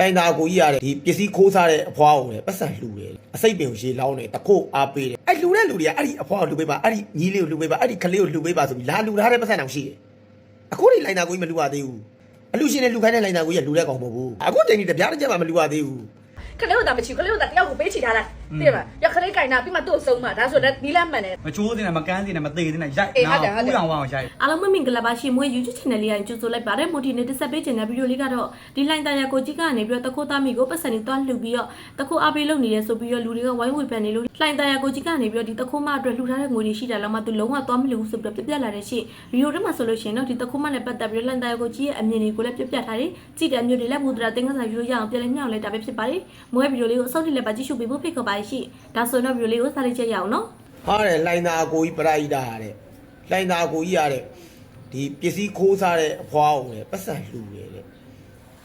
တိုင်တာကိုကြီးရတယ်ဒီပစ္စည်းခိုးစားတဲ့အဖွားကိုလည်းပတ်စံလှူတယ်အစိတ်ပင်ကိုရေလောင်းတယ်တခုတ်အားပေးတယ်အဲ့လှူတဲ့လူတွေကအဲ့ဒီအဖွားကိုလှူပေးပါအဲ့ဒီညီလေးကိုလှူပေးပါအဲ့ဒီကလေးကိုလှူပေးပါဆိုပြီးလာလှူထားတဲ့ပတ်စံတောင်ရှိတယ်အခုဒီလိုင်တာကိုကြီးမလှူရသေးဘူးအလှူရှင်နဲ့လှူခိုင်းတဲ့လိုင်တာကိုကြီးကလှူတဲ့ကောင်မဟုတ်ဘူးအခုချိန်ကြီးတပြားတစ်ချက်မှမလှူရသေးဘူးခလေးကိုတာမချီခလေးကိုတာတယောက်ကိုပေးချီထားလိုက် သိတယ်မရခလေးကင်တာပြီးမှသူ့ကိုဆုံးမှာဒါဆိုတော့နီးလမ်းမှန်တယ်မချိုးစင်းနဲ့မကန်းစင်းနဲ့မသေးစင်းနဲ့ရိုက်အေးဟုတ်တယ်ဟုတ်တယ်ဦးအောင်ဝအောင်ရိုက်အားလုံးပဲမင်္ဂလာပါရှင်မွေး YouTube channel လေးကိုကြိုဆိုလိုက်ပါတယ်မိုတီနဲ့တက်ဆက်ပေးချင်တဲ့ဗီဒီယိုလေးကတော့ဒီလိုင်းတန်ရကိုကြီးကနေပြီးတော့တခိုးသားမိကိုပတ်စံနေသွားလှူပြီးတော့တခိုးအားပေးလုပ်နေရဲဆိုပြီးတော့လူတွေကဝိုင်းဝေဖန်နေလို့လိုင်းတန်ရကိုကြီးကနေပြီးတော့ဒီတခိုးမအတွက်လှူထားတဲ့ငွေတွေရှိတယ်လောက်မှသူလုံးဝသွားမလှူဘူးဆိုပြီးတော့ပြပြလာတဲ့ရှင်ဗီဒီယိုထဲမှာဆိုလို့ရှိရင်တော့ဒီတခိုးမနဲ့ပတ်သက်ပြီးတော့လိုင်းတန်ရကိုကြီးရဲ့အမြင်တွေကိုလည်းပြပြထားတယ်ကြည့်တဲ့အမျိုးတွေလည်းမူတရာတင်ကစားဗီဒီယိုရအောင်ပြန်လည်မျှော်လဲတာပဲဖြစ်ပါတယ်မွေးဗီဒီယိုလေးကိုအဆုံးထိလည်းပါကြည့်ရှုပေးဖို့ဖိတ်ခေါ်ပါတယ်ရှင်ဒါဆိုတော့ဗီဒီယိုလေးကိုစားလိုက်ချက်ရအောင်နော်ဟာတယ်လိုင်တာကိုကြီးပရိုက်တာတဲ့လိုင်တာကိုကြီးရတဲ့ဒီပစ္စည်းခိုးစားတဲ့အဖွားကိုလည်းပတ်စံလှူတယ်တဲ့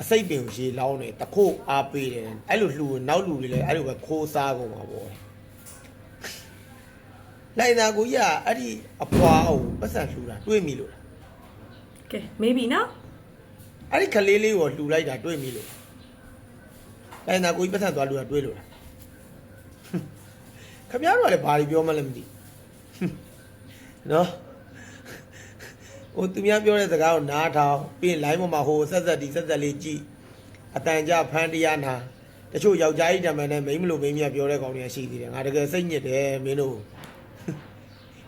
အစိတ်ပင်ကိုရေလောင်းတယ်တခုတ်အားပေးတယ်အဲ့လိုလှူရင်နောက်လူတွေလည်းအဲ့လိုပဲခိုးစားကုန်မှာပေါ့လိုင်တာကိုကြီးကအဲ့ဒီအဖွားကိုပတ်စံလှူတာတွေးမိလို့လားကဲမေးပြီနော်အဲ့ဒီကလေးလေးကိုလှူလိုက်တာတွေးမိလို့လိုင်တာကိုကြီးပတ်စံသွားလှူတာတွေးလို့လား ခမရတော့လည်းဘာတွေပြောမှလည်းမသိနော်ဟိုသူများပြောတဲ့စကားကိုနားထောင်ပြီးရင် line ပေါ်မှာဟိုဆက်ဆက်ဒီဆက်ဆက်လေးကြည့်အတန်ကြဖန်တရားနာတချို့ယောက်ျားကြီးတမန်နဲ့မိန်းမလို့မိန်းမပြောတဲ့ကောင်တွေကရှိသေးတယ်ငါတကယ်စိတ်ညစ်တယ်မင်းတို့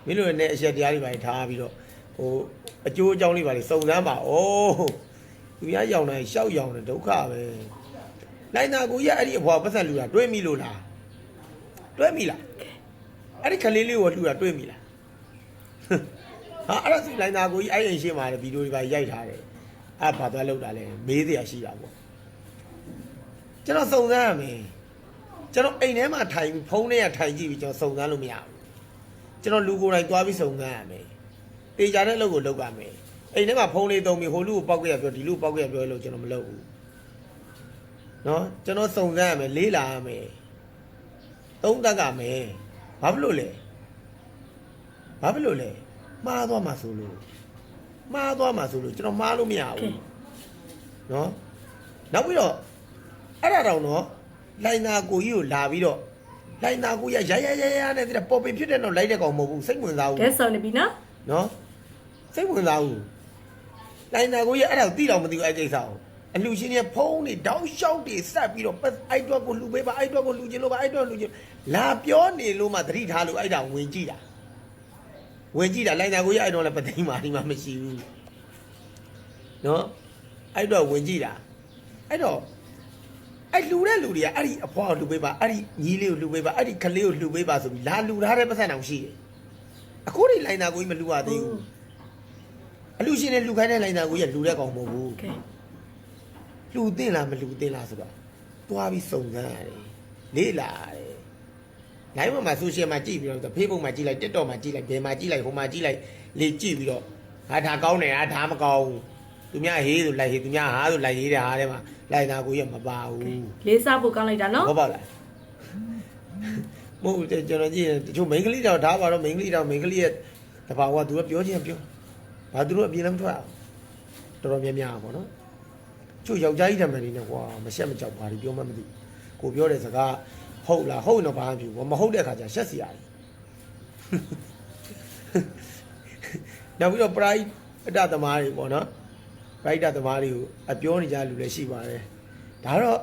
မင်းတို့လည်းအရက်တရားတွေပါထားပြီးတော့ဟိုအကျိုးအကြောင်းလေးပါလေစုံစမ်းပါဩသူများရောင်တိုင်းရှောက်ရောင်တယ်ဒုက္ခပဲနိုင်တာကိုရအဲ့ဒီအဖွာပတ်သက်လူတာတွေးမိလို့လားတွေးမိလား အဲ့ဒီကလေးလေးကိုလှူတာတွေးမိလားဟာအဲ့ဒါဆိုလိုင်းသားကိုကြီးအဲ့ရင်ရှင်းมาတယ်ဗီဒီယိုတွေပါရိုက်ထားတယ်အဲ့ဘာသွားလောက်တာလဲမေးစရာရှိတာပေါ့ကျွန်တော်စုံစမ်းရမယ်ကျွန်တော်အိမ်ထဲမှာထိုင်ပြီးဖုန်းထဲကထိုင်ကြည့်ပြီးကျွန်တော်စုံစမ်းလို့မရဘူးကျွန်တော်လူကိုယ်တိုင်သွားပြီးစုံစမ်းရမယ်တေချာတဲ့အလုပ်ကိုလုပ်ရမယ်အိမ်ထဲမှာဖုန်းလေးသုံးပြီးဟိုလူကိုပောက်ကြရပြောဒီလူကိုပောက်ကြရပြောလို့ကျွန်တော်မလုပ်ဘူးနော်ကျွန်တော်စုံစမ်းရမယ်လေးလာရမယ်သုံးသပ်ရမယ် ဘာဖြစ်လို့လဲဘာဖြစ်လို့လဲမှားသွားမှာဆိုလို့မှားသွားမှာဆိုလို့ကျွန်တော်မှားလို့မရဘူးနော်နောက်ပြီးတော့အဲ့ဒါတောင်တော့လိုင်နာကိုကြီးကိုလာပြီးတော့လိုင်နာကိုကြီးရရရရနဲ့တဲ့ပေါ်ပင်ဖြစ်တဲ့တော့လိုက်တဲ့ကောင်မဟုတ်ဘူးစိတ်ဝင်စားဘူးဒဲဆောင်နေပြီနော်နော်စိတ်ဝင်စားဘူးလိုင်နာကိုကြီးအဲ့ဒါကိုသိတော့မသိဘူးအဲ့ကိစ္စကို အလှရှင်ကြီးဖုံးနေတောင်းလျှောက်တွေစက်ပြီးတော့ပတ်အဲ့တော့ကိုလှူပေးပါအဲ့တော့ကိုလှူခြင်းလို့ပါအဲ့တော့လှူခြင်းလာပြောနေလို့မှသတိထားလို့အဲ့ဒါဝင်ကြည့်တာဝင်ကြည့်တာလိုင်တာကိုရအဲ့တော့လည်းပသိမ်းမာဒီမှာမရှိဘူးနော်အဲ့တော့ဝင်ကြည့်တာအဲ့တော့အဲ့လူတဲ့လူတွေကအဲ့ဒီအဖွားကိုလှူပေးပါအဲ့ဒီညီလေးကိုလှူပေးပါအဲ့ဒီကလေးကိုလှူပေးပါဆိုပြီးလာလှူထားတဲ့ပတ်စံတောင်ရှိတယ်အခုဒီလိုင်တာကိုကြီးမလှူရသေးဘူးအလူရှင်နဲ့လှူခိုင်းတဲ့လိုင်တာကိုကြီးကလှူတဲ့ကောင်မဟုတ်ဘူးကဲ လှူတင်လားမလှူတင်လားဆိုတော့သွားပြီးစုံစမ်းရတယ်လေးလာတယ် live မှာဆိုရှယ်မှာကြည့်ပြီးတော့ Facebook မှာကြည့်လိုက် TikTok မှာကြည့်လိုက်ဘယ်မှာကြည့်လိုက်ဟိုမှာကြည့်လိုက်လေကြည့်ပြီးတော့ဟာဒါကောင်းတယ်ဟာဒါမကောင်းဘူးသူများဟေးဆိုလိုက်ဟေးသူများဟာဆိုလိုက်ဟေးတဲ့ဟာထဲမှာလိုက်တာကိုရမပါဘူးလေးစားဖို့ကောင်းလိုက်တာနော်ဟုတ်ပါလားမဟုတ်တယ်ကျွန်တော်ကြည့်ရင်တချို့ main ကလေးတော့ဒါပါတော့ main ကလေးတော့ main ကလေးရဲ့တဘာဝသူကပြောချင်းပြောဘာသူတို့အပြေလည်းမထွက်အောင်တော်တော်များများပါနော် ချို့ယောက်ျားကြီးတမန်နေနဲ့ကွာမရှက်မကြောက်ပါဘူးပြောမှမသိကိုပြောတဲ့စကားဟုတ်လားဟုတ်ရင်တော့ဘာမှမဖြစ်ဘူးမဟုတ်တဲ့အခါကျရှက်စီရတယ်နောက်ပြီးတော့ pride အတ္တသမားတွေပေါ့နော် pride သမားတွေကိုအပြောနေကြလူလည်းရှိပါတယ်ဒါတော့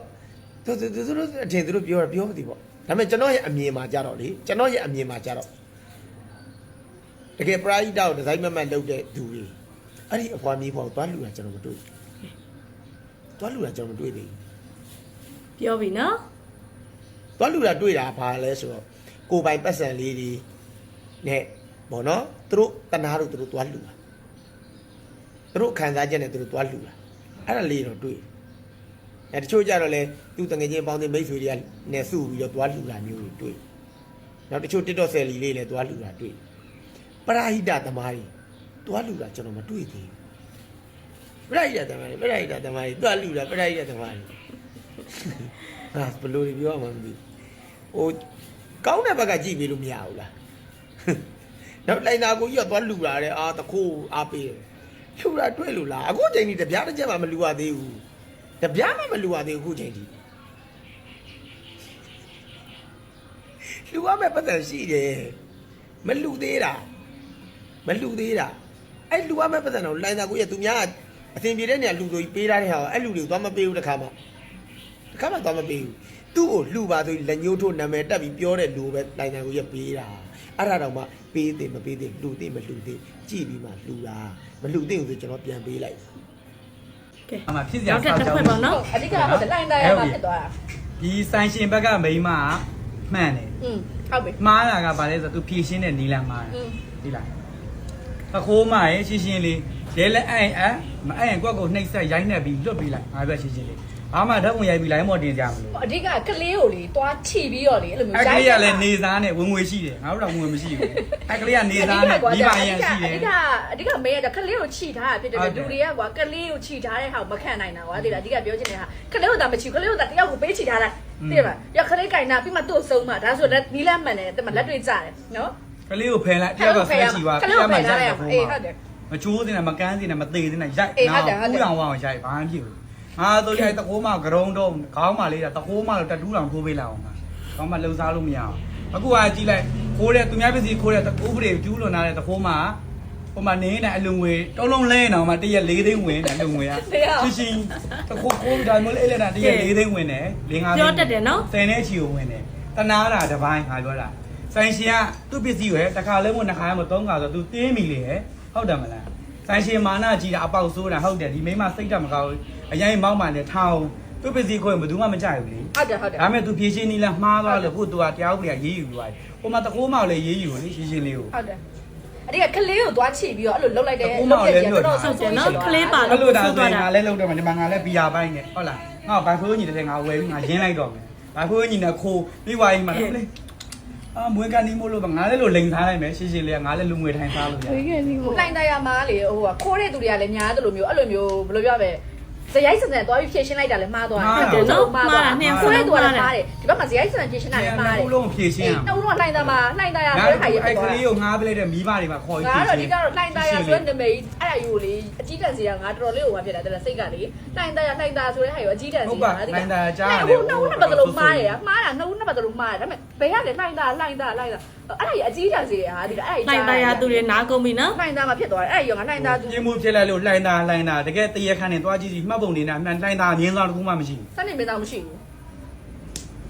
သူသူသူတို့အထင်သူတို့ပြောတာပြောမသိပေါ့ဒါပေမဲ့ကျွန်တော်ရဲ့အမြင်မှာကြတော့လေကျွန်တော်ရဲ့အမြင်မှာကြတော့တကယ် pride တောက်ဒီဇိုင်းမမတ်လုပ်တဲ့သူတွေအဲ့ဒီအဖွားမြေးပေါ့သွားလူတာကျွန်တော်မတွေ့ဘူး သွားလူတာကျွန်တော်မတွေ့သေးဘူးပြောပြီနော်သွားလူတာတွေ့တာဘာလဲဆိုတော့ကိုယ်ပိုင်ပတ်စံလေးတွေနဲ့ပေါ့နော်သူတို့တနာတို့သူတို့သွားလူတာသူတို့ခံစားချက်နဲ့သူတို့သွားလူတာအဲ့ဒါလေးတော့တွေ့အဲတချို့ကြတော့လေသူတငယ်ချင်းပေါင်းတဲ့မိတ်ဆွေတွေကနဲ့စုပြီးတော့သွားလူတာမျိုးတွေတွေ့နောက်တချို့ TikTok ဆယ်လီလေးလည်းသွားလူတာတွေ့ပရာဟိတသမားတွေသွားလူတာကျွန်တော်မတွေ့သေးဘူး ပရာဟိတသမားတွေပရာဟိတသမားတွေသွားလူတာပရာဟိတသမားတွေဟာဘယ်လိုတွေပြောရမှာမသိဘူးဟိုကောင်းတဲ့ဘက်ကကြည့်ပြီးလို့မရဘူးလားနောက်လိုင်နာကိုကြီးကသွားလူလာတယ်အာတခိုးအားပေးတယ်လူတာတွေ့လို့လားအခုချိန်ကြီးတပြားတစ်ချက်မှမလူရသေးဘူးတတပြားမှမလူရသေးဘူးအခုချိန်ထိလူရမဲ့ပတ်သက်ရှိတယ်မလူသေးတာမလူသေးတာအဲ့လူရမဲ့ပတ်သက်တော့လိုင်းသာကိုရသူများ အသင်ပြေတဲ့နေရာလူဆိုကြီးပေးထားတဲ့ဟာကအဲ့လူတွေကိုသွားမပေးဘူးတခါမှတခါမှသွားမပေးဘူးသူ့ကိုလှူပါဆိုလက်ညှိုးထိုးနာမည်တက်ပြီးပြောတဲ့လူပဲတိုင်တိုင်ကိုရပေးတာအဲ့ဒါတော့မှပေးသေးမပေးသေးလှူသေးမလှူသေးကြည့်ပြီးမှလှူတာမလှူသေးဘူးဆိုကျွန်တော်ပြန်ပေးလိုက်အမှဖြစ်စရာဆောက်ကြောင်းပေါ့နော်အဓိကဟုတ်တယ်လိုင်းတိုင်းမှာဖြစ်သွားတာဒီဆိုင်ရှင်ဘက်ကမိန်းမကမှန်တယ်อืมဟုတ်ပြီမှားတာကဘာလဲဆိုတော့ तू ဖြည့်ရှင်းတဲ့နီလာမှားတယ်ဒီလားသခိုးမရဲ့ရှင်းရှင်းလေး လဲလဲအဲ့အဲ့မအဲ့ရင်ကွက်ကိုနှိပ်ဆက်ရိုက်နှက်ပြီးလွတ်ပြီးလိုက်ငါပဲရှင်းရှင်းလေးဘာမှဓာတ်ဝင်ရိုက်ပြီးလိုက်မော်တင်ကြမလို့အဓိကကလေးကိုလေတွားချိပြီးတော့လေအဲ့လိုမျိုးအဲ့ကလေးကလည်းနေစားနဲ့ဝင်ငွေရှိတယ်ငါတို့တော့ဝင်ငွေမရှိဘူးအဲ့ကလေးကနေစားနဲ့ဒီပါရန်ရှိတယ်အဓိကအဓိကမေးရတာကလေးကိုချိထားတာဖြစ်တယ်ဟုတ်တယ်လူတွေကကွာကလေးကိုချိထားတဲ့ဟာကိုမခံနိုင်တာကွာဒီလားအဓိကပြောချင်တဲ့ဟာကလေးကိုသာမချိဘူးကလေးကိုသာတယောက်ကိုပေးချိထားတာသိပါရကလေးကင်တာပြီးမှသူ့ဆုံးမှာဒါဆိုတော့နီးလမ်းမှန်တယ်တဲ့မလက်တွေကြတယ်နော်ကလေးကိုဖယ်လိုက်တယောက်ကဆွဲချီသွားကလေးကိုဖယ်ထားလိုက်ခိုးအေးဟုတ်တယ် မချိုးတင်နဲ့မကန်းတင်နဲ့မသေးတင်နဲ့ရိုက်အေးဟုတ်တယ်ဟုတ်တယ်ဥအောင်အောင်ရိုက်ဘာမှဖြစ်ဘူးငါတို့ရိုက်တကိုးမကရုံတော့ခေါင်းမလေးတာတကိုးမလို့တတူးတောင်ထိုးပေးလိုက်အောင်ပါခေါင်းမလှုပ်ရှားလို့မရအောင်အခုကကြည့်လိုက်ခိုးတဲ့သူများပစ္စည်းခိုးတဲ့တကိုးပရိကျူးလွန်လာတဲ့တကိုးမဟိုမှာနေနေအလုံငွေတုံးလုံးလဲနေအောင်မှတရက်၄သိန်းဝင်တယ်အလုံငွေကရှင်းရှင်းတကိုးကိုးဒါမျိုးလေးအဲ့လက်တာတရက်၄သိန်းဝင်တယ်၄၅သိန်းပြောတတ်တယ်နော်ဆယ်နဲ့ချီကိုဝင်တယ်တနာတာတစ်ပိုင်းငါပြောတာဆိုင်ရှင်ကသူ့ပစ္စည်းကိုတစ်ခါလဲမို့နှစ်ခါမို့သုံးခါဆိုသူတင်းမိလေဟဲ့ ဟုတ်တယ်မလားဆိုင်ရှင်မာနကြီးတာအပေါက်ဆိုးတာဟုတ်တယ်ဒီမိမစိတ်တက်မကောင်းဘူးအရင်မောက်မှန်တယ်ထောင်းသူ့ပစ္စည်းကိုဘယ်သူမှမကြိုက်ဘူးလေဟုတ်တယ်ဟုတ်တယ်ဒါမဲ့သူဖြည့်ရှင်းနီးလားမှားသွားလို့ခုသူကတရားဥပဒေကရေးယူသွားတယ်ဟိုမှာတကိုးမောက်လည်းရေးယူလေရှင်းရှင်းလေးကိုဟုတ်တယ်အဓိကကလေးကိုသွားချိပြီးတော့အဲ့လိုလှုပ်လိုက်တယ်အခုမှလည်းလွတ်တာဟုတ်တယ်နော်ကလေးပါအဲ့လိုဒါဆိုရင်ငါလည်းလုံးတော့မယ်ဒီမှာငါလည်းဘီယာပိုင်းနဲ့ဟုတ်လားငါဘာဖိုးညီတဲ့ငါဝယ်ပြီးငါရင်းလိုက်တော့မယ်ဘာဖိုးညီနဲ့ခိုးပြီးွားရင်မှလေ အာမွေးကနေမို့လို့ငါလည်းလို့လိန်ထားလိုက်မယ်ရှင်းရှင်းလေးငါလည်းလူငွေထိုင်စားလို့ရတယ်လိုင်းတရားမှာလေဟိုကခိုးတဲ့သူတွေကလည်းများတယ်လို့မျိုးအဲ့လိုမျိုးဘယ်လိုပြောပဲ ဇယိုက်စံစံသွားပြီးဖြည့်ရှင်းလိုက်တာလည်းမှားသွားတယ်ခိုးတဲ့သူကလည်းမှားတယ်ဒီဘက်မှာဇယိုက်စံဖြည့်ရှင်းတာလည်းမှားတယ်ခုလုံးဖြည့်ရှင်းအောင်နှုတ်တော့လိုင်းသားမှာလိုင်းသားရငါဆိုတဲ့ခါရအဲ့ဖြစ်ကသွားလေးကိုငါးပလိုက်တဲ့မိဘတွေမှာခေါ်ပြီးငါဖြည့်တော့ရှဒီင်းကတော့လိုင်းသားရဆိုတဲ့နာမည်အဲ့ဒါယူလေအကြီးတန်းစီကငါတော်တော်လေးဟိုမှာဖြစ်တာတဲ့စိတ်ကလေလိုင်းသားရလိုင်းသားဆိုတဲ့ဟာယူအကြီးတန်းစီဟုတ်ပါလိုင်းသားကြားရတယ်ဟိုနှုတ်နှစ်ပတ်တလုံးမှားရမှားတာနှုတ်နှစ်ပတ်တလုံးမှားတယ်ဒါပေမဲ့ဘယ်ရလဲလိုင်းသားလိုင်းသားလိုင်းသားအဲ့ဒါကြီးအကြီးတန်းစီဟာဒီကအဲ့လိုင်းသားရသူတွေနားကုန်ပြီနော်လိုင်းသားမှာဖြစ်သွားတယ်အဲ့ရောငါလိုင်းသားသူပြင်းမှုဖြစ်လိုက်လို့လှိုင်းတာလှိုင်းတာတကယ်တရခန့်နဲ့တွားကြည့်စီမှတ်ပုံနေတာမှန်လှိုင်းတာမြင်းစားတခုမှမရှိဘူးစနေမင်းသားမရှိဘူး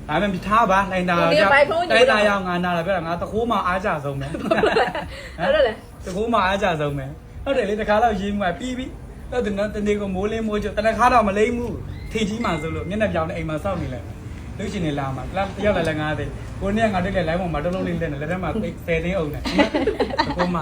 ဒါပေမဲ့ထားပါလှိုင်းတာဟိုဒီဘိုင်ဖုန်းကြီး လှိုင်းတာရောက်ငါနာလာပြောတာငါတခိုးမှအားကြဆုံးပဲအဲ့ဒါလေတကူမအားကြဆုံးပဲဟုတ်တယ်လေတခါတော့ရေးမှပြီးပြီတော့တနေ့တနေ့ကမိုးလင်းမိုးကျတနခါတော့မလိမ့်ဘူးထေကြီးမှဆိုလို့မျက်နှာပြောင်းနေအိမ်မှာစောင့်နေလိုက် လူရှင်နေလာမှာကလပ်တယောက်လည်းလည်းငါးသိကိုနေ့ကငါတွေ့လေ live မှာတလုံးလေးလက်နေလက်ထက်မှာ10သိန်းအောင်နေတကူမ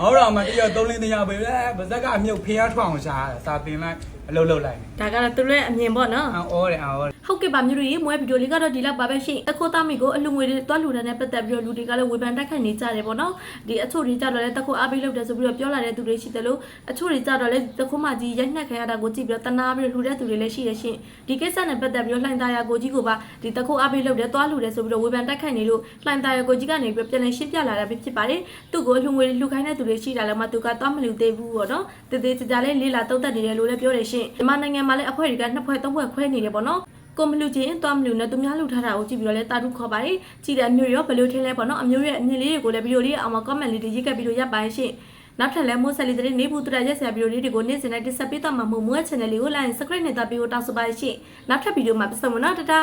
ဟောတော့မှတယောက်3လင်းတရားပဲဗဇက်ကအမြုပ်ဖျားထွအောင်ရှားစာတင်လိုက်အလုပ်လုပ်လိုက်ဒါကတော့သူတို့ရဲ့အမြင်ပေါ့နော်အော်တယ်အော်ဟုတ်ကဲ့ပါမျိုးတွေမွဲဗီဒီယိုလေးကတော့ဒီလောက်ပါပဲရှင်တခိုးသားမိကိုအလူငွေတွေတွားလူတာနဲ့ပတ်သက်ပြီးတော့လူတွေကလည်းဝေဖန်တိုက်ခိုက်နေကြတယ်ပေါ့နော်ဒီအချို့တွေကြတော့လည်းတခိုးအားပေးလုပ်တယ်ဆိုပြီးတော့ပြောလာတဲ့သူတွေရှိတယ်လို့အချို့တွေကြတော့လည်းတခိုးမကြီးရိုက်နှက်ခံရတာကိုကြည့်ပြီးတော့တနာပြီးတော့လူတဲ့သူတွေလည်းရှိတယ်ရှင်ဒီကိစ္စနဲ့ပတ်သက်ပြီးတော့လှိုင်သားရကိုကြီးကိုပါဒီတခိုးအားပေးလုပ်တယ်တွားလူတယ်ဆိုပြီးတော့ဝေဖန်တိုက်ခိုက်နေလို့လှိုင်သားရကိုကြီးကနေပြီးပြန်လည်ရှင်းပြလာတာပဲဖြစ်ပါတယ်သူ့ကိုအလူငွေလူခိုင်းတဲ့သူတွေရှိတာလည်းမသူကတွားမလူသေးဘူးပေါ့နော်တည်တည်ကြကြလေးလေးလာတုံးသက်နေတယ်လို့လည်းပြောတယ်ရှင်မြန်မာနိုင်ငံမှာလည်းအဖွဲ့တွေကနှစ်ဖွဲ့သုံးဖွဲ့ခွဲနေတယ်ပေါ့နော်ကိုမလူချင်းသွားမလူနဲ့သူများလူထားတာကိုကြည့်ပြီးတော့လဲတာတုခေါ်ပါတယ်ကြည်တဲ့အမျိုးရောဘယ်လိုထင်လဲပေါ့နော်အမျိုးရဲ့အမြင်လေးတွေကိုလည်းဗီဒီယိုလေးအောင်မှာ comment လေးတွေရေးခဲ့ပြီးလို့ရပါရဲ့ရှင်နောက်ထပ်လည်းမိုးဆက်လေးတွေနေဘူးတူရရက်ဆရာဗီဒီယိုလေးတွေကိုနေ့စဉ်နဲ့တင်ဆက်ပေးတော့မှာမို့မိုးရဲ့ channel လေးကို like subscribe နဲ့တပ်ပြီးတော့တောင်းဆိုပါရဲ့ရှင်နောက်ထပ်ဗီဒီယိုမှာပြန်ဆုံမနော်တတာ